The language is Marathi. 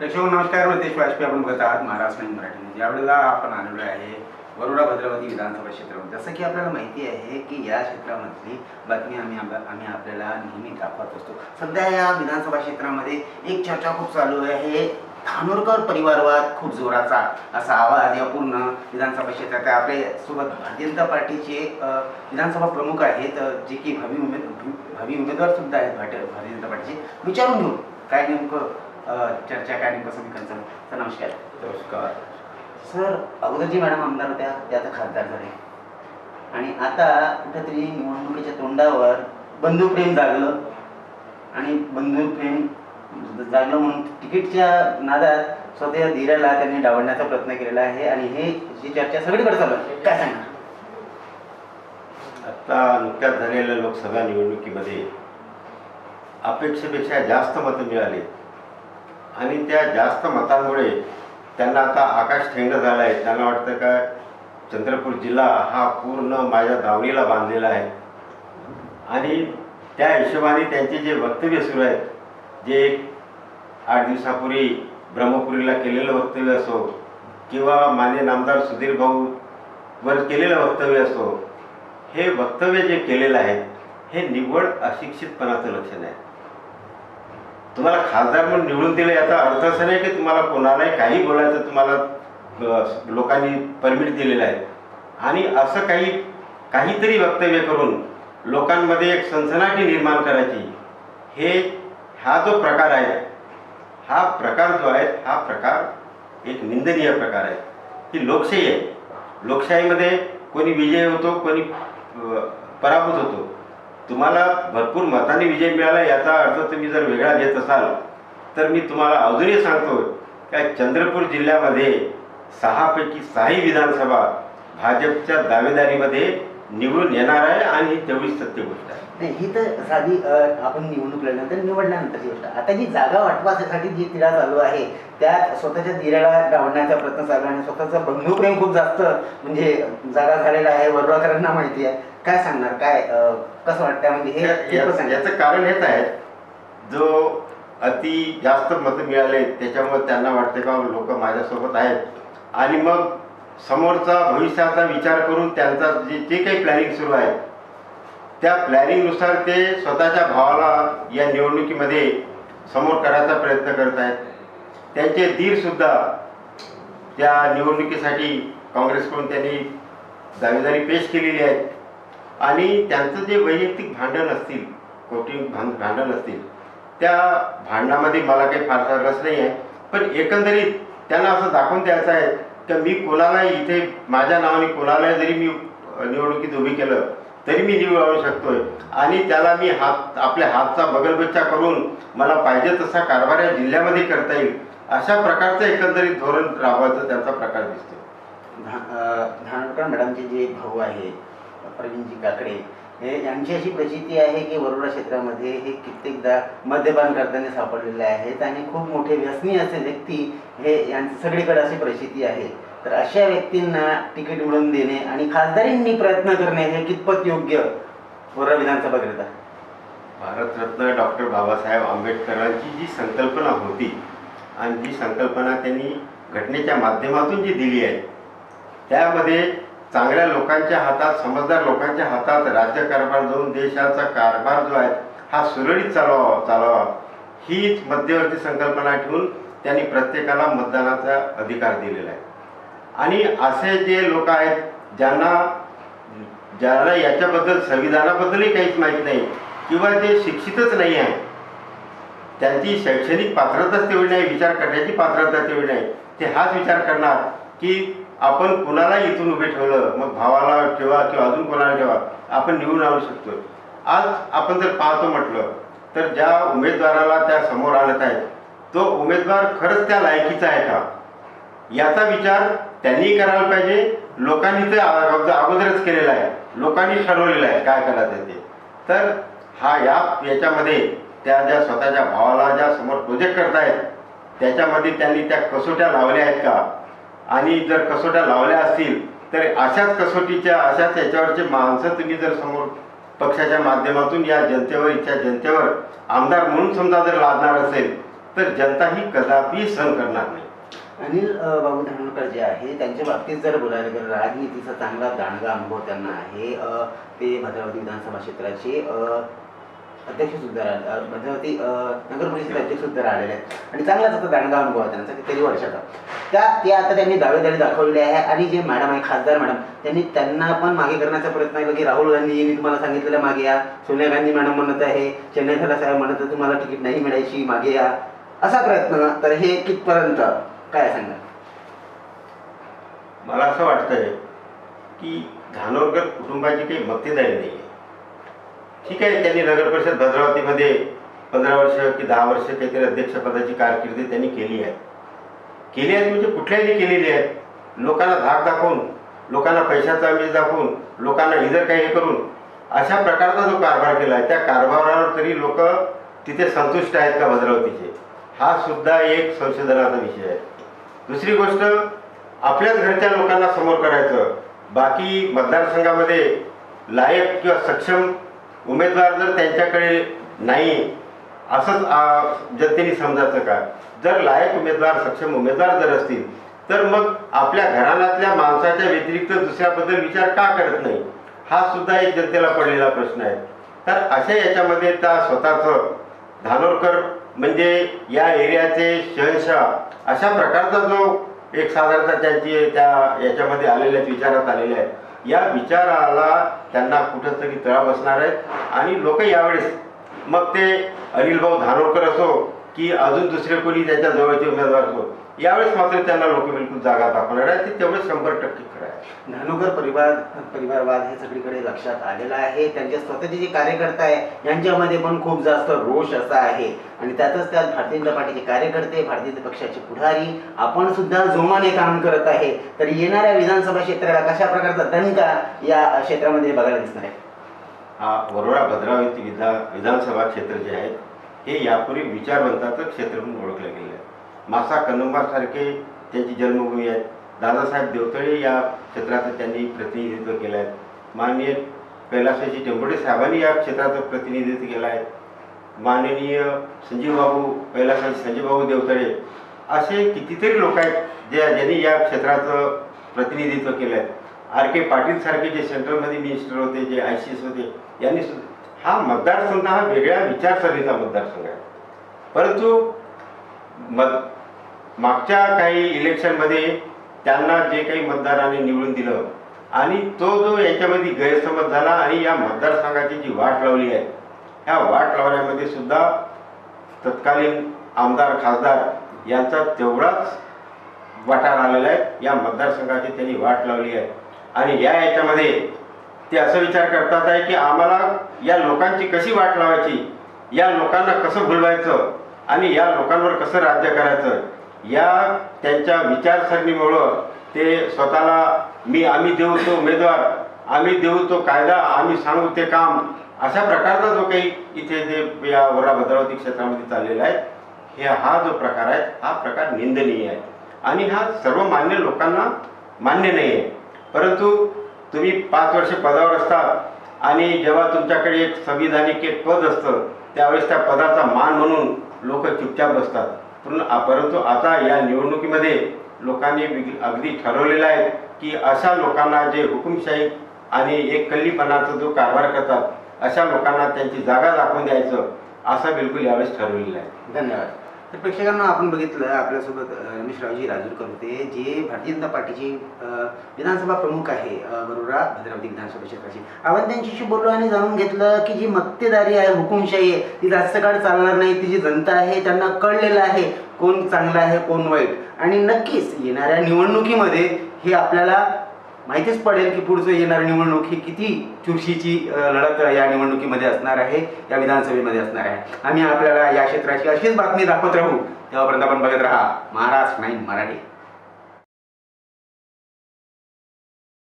प्रेक्षक हो, नमस्कार रितेश वाजपेयी. आपण बघत आहात महाराष्ट्र मराठी मराठी ज्यावेळेला आपण आलेलो आहे वरुडा भद्रावती विधानसभा क्षेत्रामध्ये. जसं की आपल्याला माहिती आहे की या क्षेत्रामधली बातमी आम्ही आम्ही आपल्याला नेहमी दाखवत असतो. सध्या या विधानसभा क्षेत्रामध्ये एक चर्चा खूप चालू आहे. धानोरकर परिवारवाद खूप जोराचा असा आवाज या पूर्ण विधानसभा क्षेत्रात आहे. आपल्यासोबत भारतीय जनता पार्टीचे विधानसभा प्रमुख आहेत जे की भावी उमेद भावी उमेदवार सुद्धा आहेत भारतीय जनता पार्टीचे. विचारून घेऊ काय नेमकं चर्चा काय समीकरण सर नमस्कार. नमस्कार. सर अगोदर जी मॅडम आमदार होत्या त्या आता खासदार झाले. आणि आता कुठेतरी निवडणुकीच्या तोंडावर बंधुप्रेम जागलं. आणि बंधुप्रेम जागलं म्हणून तिकीटच्या नादात स्वतः धीराला त्यांनी डावलण्याचा प्रयत्न केलेला आहे. आणि हे जी चर्चा सगळीकडे चालू आहे काय सांगणार आता नुकत्याच झालेल्या लोकसभा निवडणुकीमध्ये अपेक्षेपेक्षा जास्त मतं मिळाली. आणि त्या जास्त मतांमुळे त्यांना आता आकाश ठेंड झालं आहे. त्यांना वाटतं का चंद्रपूर जिल्हा हा पूर्ण माझ्या दावणीला बांधलेला आहे. आणि त्या हिशोबाने त्यांचे जे वक्तव्य सुरू आहेत जे आठ दिवसापूर्वी ब्रह्मपुरीला केलेलं वक्तव्य असो किंवा मान्य नामदार सुधीर भाऊ वर केलेलं वक्तव्य असो हे वक्तव्य जे केलेलं आहे हे निव्वळ अशिक्षितपणाचं लक्षण आहे. तुम्हाला खासदार म्हणून निवडून दिलं याचा अर्थ असा नाही की तुम्हाला कोणालाही काही बोलायचं तुम्हाला लोकांनी परमिट दिलेलं आहे. आणि असं काही काहीतरी वक्तव्य करून लोकांमध्ये एक सनसनाटी निर्माण करायची हे हा जो प्रकार आहे हा प्रकार जो आहे हा प्रकार एक निंदनीय प्रकार आहे. ही लोकशाही आहे. लोकशाहीमध्ये कोणी विजय होतो कोणी पराभूत होतो. तुम्हाला भरपूर मताने विजय मिळाला याचा अर्थ तुम्ही जर वेगळा घेत असाल तर मी तुम्हाला अजूनही सांगतो का चंद्रपूर जिल्ह्यामध्ये सहापैकी सहाही विधानसभा भाजपच्या दावेदारीमध्ये निवडून येणार आहे आणि तेवढीच सत्य गोष्ट आहे. नाही ही तर साधी आपण निवडणूक लढल्यानंतर निवडल्यानंतरची गोष्ट आता जी जागा वाटपासाठी जी तिढा चालू आहे त्यात स्वतःच्या दिऱ्याला डावण्याचा प्रयत्न चालू आहे आणि स्वतःचं बंधुप्रेम खूप जास्त म्हणजे जागा झालेला आहे वडवाकरांना माहिती आहे. काय सांगणार? काय अ, कसं वाटतं म्हणजे हे या- सांगणार? याचं कारण हेच आहे जो अति जास्त मतं मिळाले त्याच्यामुळे त्यांना वाटते का लोक माझ्यासोबत आहेत. आणि मग समोरचा भविष्याचा विचार करून त्यांचा जे जे काही प्लॅनिंग सुरू आहे त्या प्लॅनिंगनुसार ते स्वतःच्या भावाला या निवडणुकीमध्ये समोर करायचा प्रयत्न करत आहेत. त्यांचे धीरसुद्धा त्या निवडणुकीसाठी काँग्रेसकडून त्यांनी दावेदारी पेश केलेली आहे आणि त्यांचं जे वैयक्तिक भांडण असतील कोटी भां भांडण असतील त्या भांडणामध्ये मला काही फारसा रस नाही आहे पण एकंदरीत त्यांना असं दाखवून द्यायचं आहे की मी कोणालाही इथे माझ्या नावाने कोणालाही जरी मी निवडणुकीत उभी केलं तरी मी निवडू शकतोय. आणि त्याला मी हात आपल्या हातचा बगलबच्चा करून मला पाहिजे तसा कारभार या जिल्ह्यामध्ये करता येईल अशा प्रकारचं एकंदरीत धोरण राबवायचं त्यांचा प्रकार दिसतो धा- धानोरकर मॅडमचे जे भाऊ आहे प्रवीणजी काकडे हे यांची अशी प्रचिती आहे की वरोडा क्षेत्रामध्ये हे कित्येकदा मद्यपान करताना सापडलेले आहेत आणि खूप मोठे व्यसनी असे व्यक्ती हे यांचं सगळीकडे अशी प्रचिती आहे. तर अशा व्यक्तींना तिकीट मिळवून देणे आणि खासदारींनी प्रयत्न करणे हे कितपत योग्य? वरोडा विधानसभाकरिता भारतरत्न डॉक्टर बाबासाहेब आंबेडकरांची जी संकल्पना होती आणि जी संकल्पना त्यांनी घटनेच्या माध्यमातून जी दिली आहे त्यामध्ये चांगल्या लोकांच्या हातात समजदार लोकांच्या हातात राज्यकारभार देऊन देशाचा कारभार जो आहे हा सुरळीत चालवावा चालवावा हीच मध्यवर्ती संकल्पना ठेवून त्यांनी प्रत्येकाला मतदानाचा अधिकार दिलेला आहे. आणि असे जे लोक आहेत ज्यांना ज्यांना याच्याबद्दल संविधानाबद्दलही काहीच माहीत नाही किंवा जे शिक्षितच नाही आहे त्यांची शैक्षणिक पात्रताच तेवढी नाही विचार करण्याची पात्रता तेवढी नाही. ते हाच विचार करणार की आपण कुणाला इथून उभे ठेवलं मग भावाला ठेवा किंवा अजून कोणाला ठेवा आपण निवडून आणू शकतो आज आपण जर पाहतो म्हटलं तर ज्या उमेदवाराला त्या समोर आणत आहेत तो उमेदवार खरंच त्या लायकीचा आहे का? याचा विचार त्यांनी करायला पाहिजे. लोकांनी ते अगोदरच केलेला आहे. लोकांनी ठरवलेलं आहे काय करायचं ते. तर हा या याच्यामध्ये त्या ज्या स्वतःच्या भावाला ज्या समोर प्रोजेक्ट करतायत त्याच्यामध्ये त्यांनी त्या कसोट्या लावल्या आहेत का? आणि जर कसोट्या लावल्या असतील तर अशाच कसोटीच्या अशाच याच्यावरचे माणसं तुम्ही जर समोर पक्षाच्या माध्यमातून या जनतेवर इच्छा जनतेवर आमदार म्हणून समजा जर लादणार असेल तर जनता ही कदापि सहन करणार नाही. अनिल बाबू धानोरकर जे आहे त्यांच्या बाबतीत जर बोलायला गेलं राजनीतीचा चांगला दांडगा अनुभव त्यांना आहे. ते भद्रावती विधानसभा क्षेत्राचे अध्यक्ष सुद्धा राहिले अ, म्हणजे नगर परिषद अध्यक्ष सुद्धा राहिलेले आहेत. आणि चांगलाच आता दांडगा अनुभव आहे त्यांचा कितीतरी वर्षाचा. त्या ते आता त्यांनी दावेदारी दाखवलेली आहे आणि जे मॅडम आहे खासदार मॅडम त्यांनी त्यांना पण मागे करण्याचा प्रयत्न केला की राहुल गांधी मी तुम्हाला सांगितलेलं मागे या सोनिया गांधी मॅडम म्हणत आहे चेन्नई साहेब म्हणत आहे तुम्हाला तिकीट नाही मिळायची मागे या. असा प्रयत्न तर हे कितपर्यंत? काय सांगा मला असं वाटतंय की धानोरकर कुटुंबाची काही मक्तेदारी नाही आहे ठीक आहे त्यांनी नगर परिषद भद्रावतीमध्ये पंधरा वर्ष की दहा वर्ष काहीतरी अध्यक्षपदाची कारकिर्दी त्यांनी केली आहे. केली आहे म्हणजे कुठल्याही केलेली आहे. लोकांना धाक दाखवून लोकांना पैशाचा आमिष दाखवून लोकांना इतर काही हे करून अशा प्रकारचा जो कारभार केला आहे त्या कारभारावर तरी लोक तिथे संतुष्ट आहेत का भद्रावतीचे? हा सुद्धा एक संशोधनाचा विषय आहे. दुसरी गोष्ट आपल्याच घरच्या लोकांना समोर करायचं बाकी मतदारसंघामध्ये लायक किंवा सक्षम उमेदवार जर त्यांच्याकडे नाही असंच जनतेने समजायचं का? जर लायक उमेदवार सक्षम उमेदवार जर असतील तर मग आपल्या घराण्यातल्या माणसाच्या व्यतिरिक्त दुसऱ्याबद्दल विचार का करत नाही? हा सुद्धा एक जनतेला पडलेला प्रश्न आहे. तर अशा याच्यामध्ये त्या स्वतःचं धानोरकर म्हणजे या एरियाचे शहनशाह अशा प्रकारचा जो एक साधारणतः त्यांची त्या याच्यामध्ये आलेल्या आहेत, विचारात आलेल्या आहेत. या विचाराला त्यांना कुठंतरी तळा बसणार आहेत. आणि लोक यावेळेस मग ते अनिलभाऊ धानोरकर असो की अजून दुसरे कोणी त्यांच्या जवळचे उमेदवार असो यावेळेस मात्र त्यांना लोक बिलकुल जागा दाखवणार आहेत. ते तेवढं शंभर टक्के खरं आहे. धानुकर परिवार परिवारवाद हे सगळीकडे लक्षात आलेला आहे. त्यांचे स्वतःचे जे कार्यकर्ते आहे यांच्यामध्ये पण खूप जास्त रोष असा आहे. आणि त्यातच त्यात भारतीय जनता पार्टीचे कार्यकर्ते भारतीय जनता पक्षाचे पुढारी आपण सुद्धा जोमाने काम करत आहे. तर येणाऱ्या विधानसभा क्षेत्राला कशा प्रकारचा दणका या क्षेत्रामध्ये बघायला दिसणार आहे? हा वरोरा भद्रावती विधा विधानसभा क्षेत्र जे आहे हे यापूर्वी विचारवंताचं क्षेत्र म्हणून ओळखलं गेलं आहे मासा कदंबासारखे त्यांची जन्मभूमी आहे. दादासाहेब देवतळे या क्षेत्राचं त्यांनी प्रतिनिधित्व केलं आहे माननीय कैलासवासी टेंबोडे साहेबांनी या क्षेत्राचं प्रतिनिधित्व केलं आहे माननीय संजीवबाबू कैलासाजी संजीवबाबू देवतळे असे कितीतरी लोक आहेत जे ज्यांनी या क्षेत्राचं प्रतिनिधित्व केलं आहे आर के पाटीलसारखे जे सेंट्रलमध्ये मिनिस्टर होते जे आय सी एस होते यांनी हा मतदारसंघ हा वेगळ्या विचारसरणीचा मतदारसंघ आहे. परंतु मत मागच्या काही इलेक्शनमध्ये त्यांना जे काही मतदारांनी निवडून दिलं आणि तो जो याच्यामध्ये गैरसमज झाला आणि या मतदारसंघाची जी वाट लावली आहे ह्या वाट लावण्यामध्ये सुद्धा तत्कालीन आमदार खासदार यांचा तेवढाच वाटा आलेला आहे. या मतदारसंघाची त्यांनी वाट लावली आहे. आणि या याच्यामध्ये ते असं विचार करतात आहे की आम्हाला या लोकांची कशी वाट लावायची? या लोकांना कसं भुलवायचं? आणि या लोकांवर कसं राज्य करायचं या त्यांच्या विचारसरणीमुळं ते स्वतःला मी आम्ही देऊ तो उमेदवार आम्ही देऊ तो कायदा आम्ही सांगू ते काम अशा प्रकारचा जो काही इथे जे या वरा भद्रावती क्षेत्रामध्ये चाललेला आहे हे हा जो प्रकार आहे हा प्रकार निंदनीय आहे. आणि हा सर्वमान्य लोकांना मान्य नाही आहे. परंतु तुम्ही पाच वर्ष पदावर असतात आणि जेव्हा तुमच्याकडे एक संविधानिक एक पद असतं त्यावेळेस त्या पदाचा मान म्हणून लोक चुपचाप बसतात. पण परंतु आता या निवडणुकीमध्ये लोकांनी अगदी ठरवलेलं आहे की अशा लोकांना जे हुकुमशाही आणि एक कल्लीपणाचा जो कारभार करतात अशा लोकांना त्यांची जागा दाखवून द्यायचं असं बिलकुल यावेळेस ठरवलेलं आहे. धन्यवाद. तर प्रेक्षकांना आपण बघितलं आपल्यासोबत रमेशरावजी राजूरकर होते जे भारतीय जनता पार्टीचे विधानसभा प्रमुख आहे अ, भद्रावती विधानसभा क्षेत्राची. आपण त्यांच्याशी बोललो आणि जाणून घेतलं की जी मक्तेदारी आहे हुकुमशाही आहे ती जास्त काळ चालणार नाही ती जी जनता आहे त्यांना कळलेलं आहे कोण चांगलं आहे कोण वाईट. आणि नक्कीच येणाऱ्या निवडणुकीमध्ये हे आपल्याला माहितीच पडेल की पुढचं येणारी निवडणूक ही किती चुरशीची लढत या निवडणुकीमध्ये असणार आहे या विधानसभेमध्ये असणार आहे. आम्ही आपल्याला या क्षेत्राची अशीच बातमी दाखवत राहू. तेव्हापर्यंत आपण बघत राहा महाराष्ट्र नाही मराठी.